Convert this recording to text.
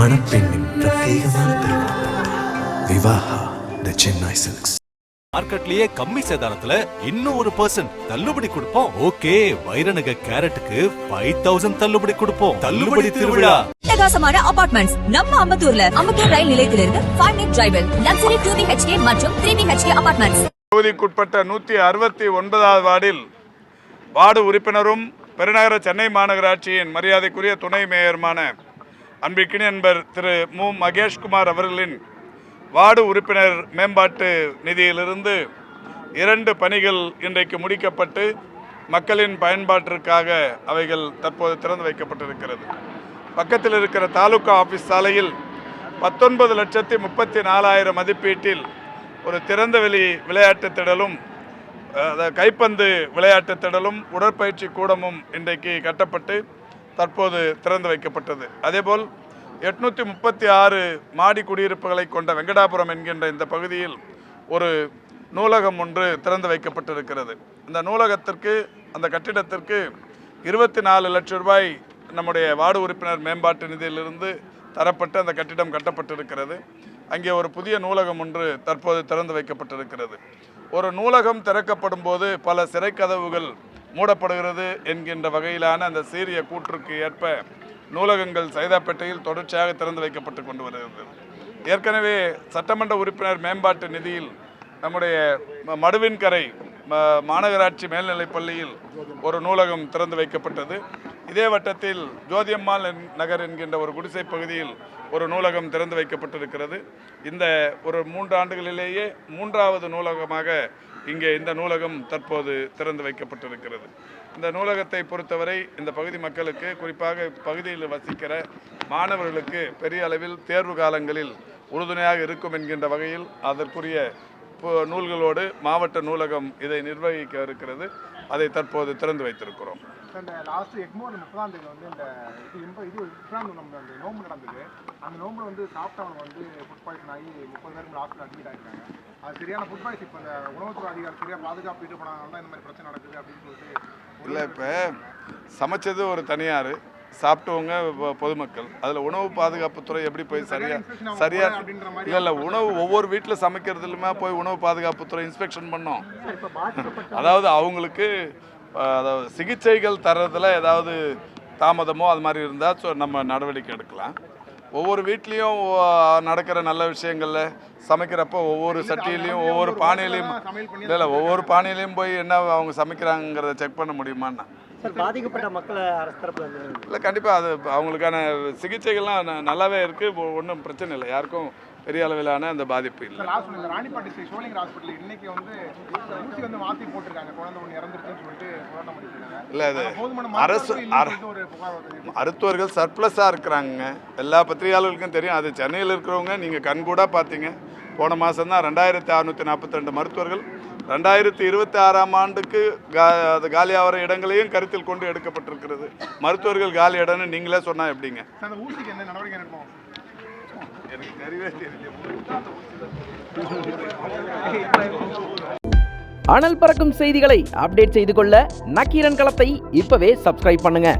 மணப்பெண்ணின் பிரத்யேகமான திருமணம். Vivaha the Chennai silks மார்க்கெட்லயே கம்மி சேதாரத்துல இன்னும் ஒரு பர்சன்ட் தள்ளுபடி கொடுப்போம். ஓகே வைரநக கேரட்டுக்கு ஃபைவ் தௌசண்ட் தள்ளுபடி கொடுப்போம். தள்ளுபடி திருவிழா. அட்டகாசமான அபார்ட்மெண்ட்ஸ் நம்ம அம்பத்தூர்ல. அம்பத்தூர் ரயில் நிலையத்திலிருந்து ஃபைவ் மினிட் டிரைவில் லக்ஸரி டூ பிஹெச்கே மற்றும் த்ரீ பிஹெச்கே அபார்ட்மெண்ட்ஸ் தொகுதிக்குட்பட்ட நூற்றி அறுபத்தி ஒன்பதாவது வார்டில் வார்டு உறுப்பினரும் பெருநகர சென்னை மாநகராட்சியின் மரியாதைக்குரிய துணை மேயருமான அன்பிற்கினி நண்பர் திரு மு. மகேஷ்குமார் அவர்களின் வார்டு உறுப்பினர் மேம்பாட்டு நிதியிலிருந்து இரண்டு பணிகள் இன்றைக்கு முடிக்கப்பட்டு மக்களின் பயன்பாட்டிற்காக அவைகள் தற்போது திறந்து வைக்கப்பட்டிருக்கிறது. பக்கத்தில் இருக்கிற தாலுகா ஆஃபீஸ் சாலையில் பத்தொன்பது லட்சத்தி முப்பத்தி நாலாயிரம் மதிப்பீட்டில் ஒரு திறந்தவெளி விளையாட்டுத் திடலும் கைப்பந்து விளையாட்டுத் திடலும் உடற்பயிற்சி கூடமும் இன்றைக்கு கட்டப்பட்டு தற்போது திறந்து வைக்கப்பட்டது. அதேபோல் எட்நூற்றி முப்பத்தி ஆறு மாடி குடியிருப்புகளை கொண்ட வெங்கடாபுரம் என்கின்ற இந்த பகுதியில் ஒரு நூலகம் ஒன்று திறந்து வைக்கப்பட்டிருக்கிறது. இந்த நூலகத்திற்கு அந்த கட்டிடத்திற்கு இருபத்தி நாலு லட்சம் ரூபாய் நம்முடைய வார்டு உறுப்பினர் மேம்பாட்டு நிதியிலிருந்து தரப்பட்டு அந்த கட்டிடம் கட்டப்பட்டிருக்கிறது. அங்கே ஒரு புதிய நூலகம் ஒன்று தற்போது திறந்து வைக்கப்பட்டிருக்கிறது. ஒரு நூலகம் திறக்கப்படும் போது பல சிறைக்கதவுகள் மூடப்படுகிறது என்கின்ற வகையிலான அந்த சீரிய கூற்றுக்கு ஏற்ப நூலகங்கள் சைதாப்பேட்டையில் தொடர்ச்சியாக திறந்து வைக்கப்பட்டு கொண்டு வருகிறது. ஏற்கனவே சட்டமன்ற உறுப்பினர் மேம்பாட்டு நிதியில் நம்முடைய மடுவின்கரை மாநகராட்சி மேல்நிலைப் பள்ளியில் ஒரு நூலகம் திறந்து வைக்கப்பட்டது. இதே வட்டத்தில் ஜோதியம்மாள் என்- நகர் என்கின்ற ஒரு குடிசை பகுதியில் ஒரு நூலகம் திறந்து வைக்கப்பட்டிருக்கிறது. இந்த ஒரு மூன்று ஆண்டுகளிலேயே மூன்றாவது நூலகமாக இங்கே இந்த நூலகம் தற்போது திறந்து வைக்கப்பட்டிருக்கிறது. இந்த நூலகத்தை பொறுத்தவரை இந்த பகுதி மக்களுக்கு குறிப்பாக பகுதியில் வசிக்கிற மாணவர்களுக்கு பெரிய அளவில் தேர்வு காலங்களில் உறுதுணையாக இருக்கும் என்கின்ற வகையில் அதற்குரிய பு- நூல்களோடு மாவட்ட நூலகம் இதை நிர்வகிக்க இருக்கிறது. அதை தற்போது திறந்து வைத்திருக்கிறோம். இந்த லாஸ்ட் எக்மோர் முப்பதாம் தேதி வந்து இந்த இது இம்ப இது முப்பதாம் நம்ம அந்த நோம்பு நடந்தது. அந்த நோம்புல வந்து சாப்பிட்டவங்க வந்து ஃபுட் பாய்சன் ஆகி முப்பது பேருக்கு ஹாஸ்பிட்டல் அட்மிட் ஆகிருக்காங்க அது சரியான ஃபுட் பாய்ஸ் இப்போ இந்த உணவுத்துறை அதிகாரி சரியாக பாதுகாப்பு ஈடுபடாதனால தான் இந்த மாதிரி பிரச்சனை நடக்குது அப்படின்னு சொல்லிட்டு இல்லை இப்போ சமைச்சது ஒரு தனியார். சாப்பிட்டவங்க பொதுமக்கள். அதில் உணவு பாதுகாப்புத்துறை எப்படி போய் சரியா சரியா இல்லை இல்லை உணவு ஒவ்வொரு வீட்டில் சமைக்கிறதுலுமே போய் உணவு பாதுகாப்புத்துறை இன்ஸ்பெக்ஷன் பண்ணோம். அதாவது அவங்களுக்கு அதாவது சிகிச்சைகள் தர்றதுல ஏதாவது தாமதமோ அது மாதிரி இருந்தால் ஸோ நம்ம நடவடிக்கை எடுக்கலாம். ஒவ்வொரு வீட்லேயும் நடக்கிற நல்ல விஷயங்களில் சமைக்கிறப்போ ஒவ்வொரு சட்டியிலையும் ஒவ்வொரு பானையிலையும் இல்லை இல்லை ஒவ்வொரு பானையிலையும் போய் என்ன அவங்க சமைக்கிறாங்கிறத செக் பண்ண முடியுமான்னா? பாதிக்கப்பட்ட மக்களை அரசு தரப்புல இருந்து இல்லை கண்டிப்பாக அது அவங்களுக்கான சிகிச்சைகள்லாம் ந- நல்லாவே இருக்குது ஒன்றும் பிரச்சனை இல்லை. யாருக்கும் பெரிய அளவிலான அந்த பாதிப்பு இல்லை. ராணிப்பாட்டி ஸ்ரீ ஹாஸ்பிட்டல் இன்னைக்கு வந்து ஊசி வந்து மாற்றி போட்டிருக்காங்க. குழந்தை ஒன்று இறந்துருச்சுன்னு சொல்லிட்டு இல்லை அது அரசு மருத்துவர்கள் சர்ப்ளஸாக இருக்கிறாங்க எல்லா பத்திரிகையாளர்களுக்கும் தெரியும். அது சென்னையில் இருக்கிறவங்க நீங்கள் கண்கூடாக பார்த்தீங்க போன மாதம் தான் ரெண்டாயிரத்தி அறநூற்றி நாற்பத்தி ரெண்டு மருத்துவர்கள் ரெண்டாயிரத்தி இருபத்தி ஆறாம் ஆண்டுக்கு கா அது காலியாகிற இடங்களையும் கருத்தில் கொண்டு எடுக்கப்பட்டிருக்கிறது. மருத்துவர்கள் காலி இடம்னு நீங்களே சொன்னால் எப்படிங்க? அந்த ஊசிக்கு என்ன நடவடிக்கை எடுக்கணும்? எனக்கு தெரியவே தெரியல. அனல் பறக்கும் செய்திகளை அப்டேட் செய்து கொள்ள நக்கீரன் களத்தை இப்பவே சப்ஸ்கிரைப் பண்ணுங்க.